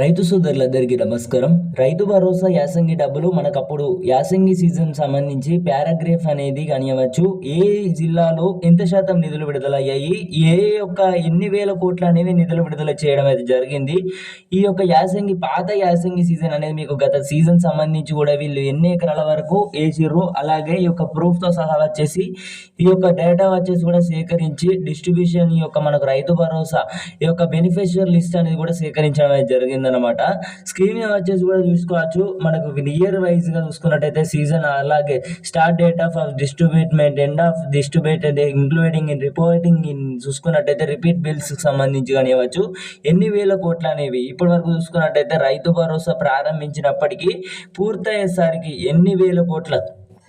రైతు సోదరులందరికీ నమస్కారం. రైతు భరోసా యాసంగి డబ్బులు మనకప్పుడు యాసంగి సీజన్ సంబంధించి పారాగ్రాఫ్ అనేది కనియవచ్చు. ఏ జిల్లాలో ఎంత శాతం నిధులు విడుదలయ్యాయి? ఏ యొక్క ఎన్ని వేల కోట్లు అనేది నిధులు విడుదల చేయడం అయితే జరిగింది? ఈ యొక్క యాసంగి పాత యాసంగి సీజన్ అనేది మీకు గత సీజన్ సంబంధించి కూడా వీళ్ళు ఎన్ని ఎకరాల వరకు వేసిర్రు అలాగే ఈ యొక్క ప్రూఫ్తో సహా వచ్చేసి ఈ యొక్క డేటా వచ్చేసి కూడా సేకరించి డిస్ట్రిబ్యూషన్ ఈ యొక్క మనకు రైతు భరోసా ఈ యొక్క బెనిఫిషియర్ లిస్ట్ అనేది కూడా సేకరించడం అయితే జరిగింది. అనమాట స్క్రీన్ వచ్చేసి కూడా చూసుకోవచ్చు. మనకు ఇయర్ వైజ్గా చూసుకున్నట్టయితే సీజన్ అలాగే start date of distribution end of distribute including in reporting in చూసుకున్నట్టయితే రిపీట్ బిల్స్ సంబంధించి కానివ్వచ్చు. ఎన్ని వేల కోట్లు అనేవి ఇప్పటి వరకు చూసుకున్నట్టయితే రైతు భరోసా ప్రారంభించినప్పటికీ పూర్తయ్యేసరికి ఎన్ని వేల కోట్ల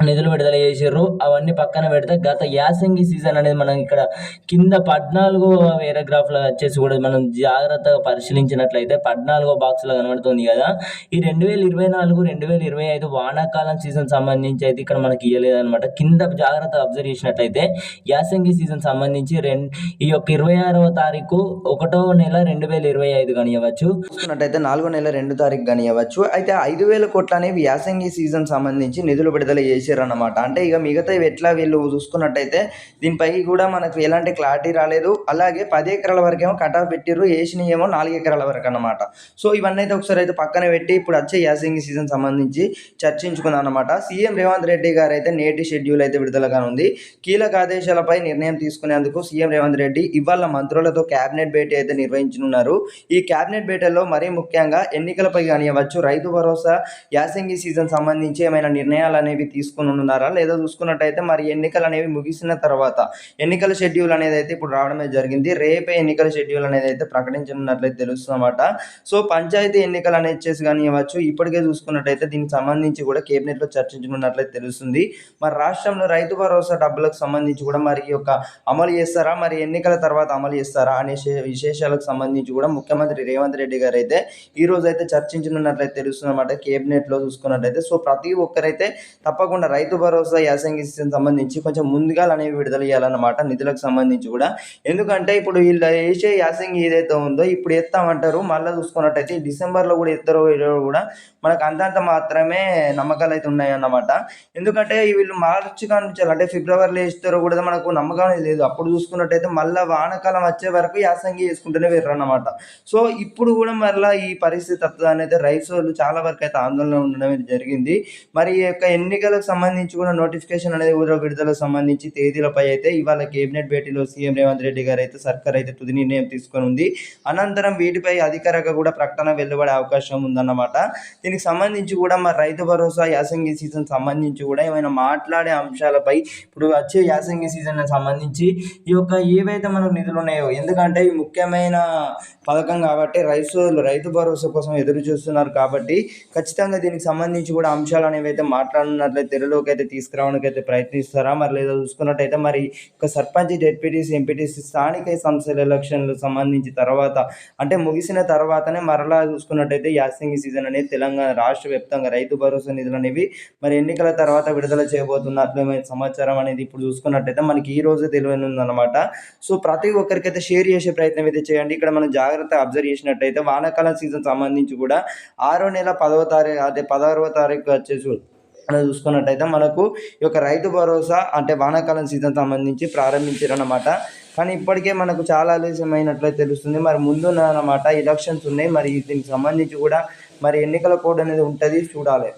నిధులు విడుదల చేసారు అవన్నీ పక్కన పెడితే గత యాసంగి సీజన్ అనేది మనం ఇక్కడ కింద పద్నాలుగో పారాగ్రాఫ్లో వచ్చేసి కూడా మనం జాగ్రత్తగా పరిశీలించినట్లయితే పద్నాలుగో బాక్స్లో కనబడుతుంది కదా. ఈ రెండు వేల ఇరవై నాలుగు రెండు వేల ఇరవై ఐదు వానాకాలం సీజన్ సంబంధించి అయితే ఇక్కడ మనకి ఇవ్వలేదన్నమాట కింద జాగ్రత్త అబ్జర్వ్ చేసినట్లయితే యాసంగి సీజన్ సంబంధించి రెండు ఈ యొక్క ఇరవై ఆరవ తారీఖు ఒకటో నెల రెండు వేల ఇరవై ఐదు కానివ్వచ్చు చూసుకున్నట్టయితే నాలుగో నెల రెండు తారీఖు కానివ్వచ్చు అయితే ఐదు వేల కోట్లు అనేవి యాసంగి సీజన్ సంబంధించి నిధులు విడుదల చేసి చేశారన్నమాట. అంటే ఇక మిగతా ఎట్లా వీళ్ళు చూసుకున్నట్టయితే దీనిపై కూడా మనకు ఎలాంటి క్లారిటీ రాలేదు. అలాగే పది ఎకరాల వరకేమో కట్ ఆఫ్ పెట్టిర్రు. వేసినవి ఏమో నాలుగు ఎకరాల వరకు అన్నమాట. సో ఇవన్నీ అయితే ఒకసారి అయితే పక్కన పెట్టి ఇప్పుడు వచ్చే యాసంగి సీజన్ సంబంధించి చర్చించుకుందాం అనమాట సీఎం రేవంత్ రెడ్డి గారు అయితే నేటి షెడ్యూల్ అయితే విడుదలగా ఉంది కీలక ఆదేశాలపై నిర్ణయం తీసుకునేందుకు సీఎం రేవంత్ రెడ్డి ఇవాళ మంత్రులతో కేబినెట్ భేటీ అయితే నిర్వహించనున్నారు. ఈ కేబినెట్ భేటీలో మరీ ముఖ్యంగా ఎన్నికలపై కానివ్వచ్చు రైతు భరోసా యాసంగి సీజన్ సంబంధించి ఏమైనా నిర్ణయాలు అనేవి తీసుకుని ఉన్నారా లేదా చూసుకున్నట్టయితే మరి ఎన్నికలు అనేవి ముగిసిన తర్వాత ఎన్నికల షెడ్యూల్ అనేది అయితే ఇప్పుడు రావడమే జరిగింది. రేపే ఎన్నికల షెడ్యూల్ అనేది అయితే ప్రకటించనున్నట్లయితే తెలుస్తుందన్నమాట. సో పంచాయతీ ఎన్నికలు అనేది కానీ కానివ్వచ్చు ఇప్పటికే చూసుకున్నట్టయితే దీనికి సంబంధించి కూడా కేబినెట్లో చర్చించనున్నట్లయితే తెలుస్తుంది. మరి రాష్ట్రంలో రైతు భరోసా డబ్బులకు సంబంధించి కూడా మరి ఈ యొక్క అమలు చేస్తారా? మరి ఎన్నికల తర్వాత అమలు చేస్తారా? అనే విశేషాలకు సంబంధించి కూడా ముఖ్యమంత్రి రేవంత్ రెడ్డి గారు అయితే ఈ రోజు అయితే చర్చించనున్నట్లయితే తెలుస్తుందన్నమాట కేబినెట్లో చూసుకున్నట్టయితే. సో ప్రతి ఒక్కరైతే తప్పకుండా రైతు భరోసా యాసంగి సంబంధించి కొంచెం ముందుగా అనేవి విడుదల చేయాలన్నమాట నిధులకు సంబంధించి కూడా. ఎందుకంటే ఇప్పుడు వీళ్ళు వేసే యాసంగి ఏదైతే ఉందో ఇప్పుడు ఎత్తామంటారు మళ్ళీ చూసుకున్నట్టయితే డిసెంబర్లో కూడా ఎత్తారో కూడా మనకు అంతంత మాత్రమే నమ్మకాలు అయితే ఉన్నాయన్నమాట. ఎందుకంటే వీళ్ళు మార్చి కానించాలి అంటే ఫిబ్రవరిలో వేస్తారో కూడా మనకు నమ్మకం లేదు. అప్పుడు చూసుకున్నట్టయితే మళ్ళీ వానకాలం వచ్చే వరకు యాసంగి వేసుకుంటూనే వేర్రన్నమాట సో ఇప్పుడు కూడా మరలా ఈ పరిస్థితి వస్తుంది అయితే రైతులు చాలా వరకు అయితే ఆందోళన ఉండడం అయితే జరిగింది. మరి ఈ యొక్క ఎన్నికలకు సంబంధించి కూడా నోటిఫికేషన్ అనేది కూడా విడుదలకు సంబంధించి తేదీలపై అయితే ఇవాళ కేబినెట్ భేటీలో సీఎం రేవంత్ రెడ్డి గారు అయితే సర్కార్ అయితే తుది నిర్ణయం తీసుకొని ఉంది. అనంతరం వీటిపై అధికారిక కూడా ప్రకటన వెలువడే అవకాశం ఉందన్నమాట. దీనికి సంబంధించి కూడా మా రైతు భరోసా యాసంగి సీజన్ సంబంధించి కూడా ఏమైనా మాట్లాడే అంశాలపై ఇప్పుడు వచ్చే యాసంగి సీజన్ సంబంధించి ఈ యొక్క ఏవైతే మనకు నిధులు ఉన్నాయో ఎందుకంటే ఈ ముఖ్యమైన పథకం కాబట్టి రైతు రైతు భరోసా కోసం ఎదురు చూస్తున్నారు కాబట్టి ఖచ్చితంగా దీనికి సంబంధించి కూడా అంశాలు అనేవి అయితే మాట్లాడినట్లయితే చర్యలోకి అయితే తీసుకురావడానికి అయితే ప్రయత్నిస్తారా? మరి లేదా చూసుకున్నట్టయితే మరి ఒక సర్పంచ్ డెప్యూటీసీ ఎంపీటీసీ స్థానిక సంస్థల ఎలక్షన్లకు సంబంధించి తర్వాత అంటే ముగిసిన తర్వాతనే మరలా చూసుకున్నట్టయితే యాసింగి సీజన్ అనేది తెలంగాణ రాష్ట్ర వ్యాప్తంగా రైతు భరోసా నిధులు అనేవి మరి ఎన్నికల తర్వాత విడుదల చేయబోతున్నట్లు సమాచారం అనేది ఇప్పుడు చూసుకున్నట్టయితే మనకి ఈ రోజు తెలియనుందనమాట సో ప్రతి ఒక్కరికైతే షేర్ చేసే ప్రయత్నం అయితే చేయండి. ఇక్కడ మనం జాగ్రత్తగా అబ్జర్వ్ చేసినట్టయితే వానాకాలం సీజన్ సంబంధించి కూడా ఆరో నెల పదవ తారీఖు అదే పదహారవ తారీఖు వచ్చేసి మనం చూసుకున్నట్టయితే మనకు ఈ యొక్క రైతు భరోసా అంటే వానాకాలం సీజన్ సంబంధించి ప్రారంభించారన్నమాట. కానీ ఇప్పటికే మనకు చాలా ఆలస్యమైనట్లయితే తెలుస్తుంది. మరి ముందు అన్నమాట ఎలక్షన్స్ ఉన్నాయి. మరి దీనికి సంబంధించి కూడా మరి ఎన్నికల కోడ్ అనేది ఉంటుంది. చూడాలి.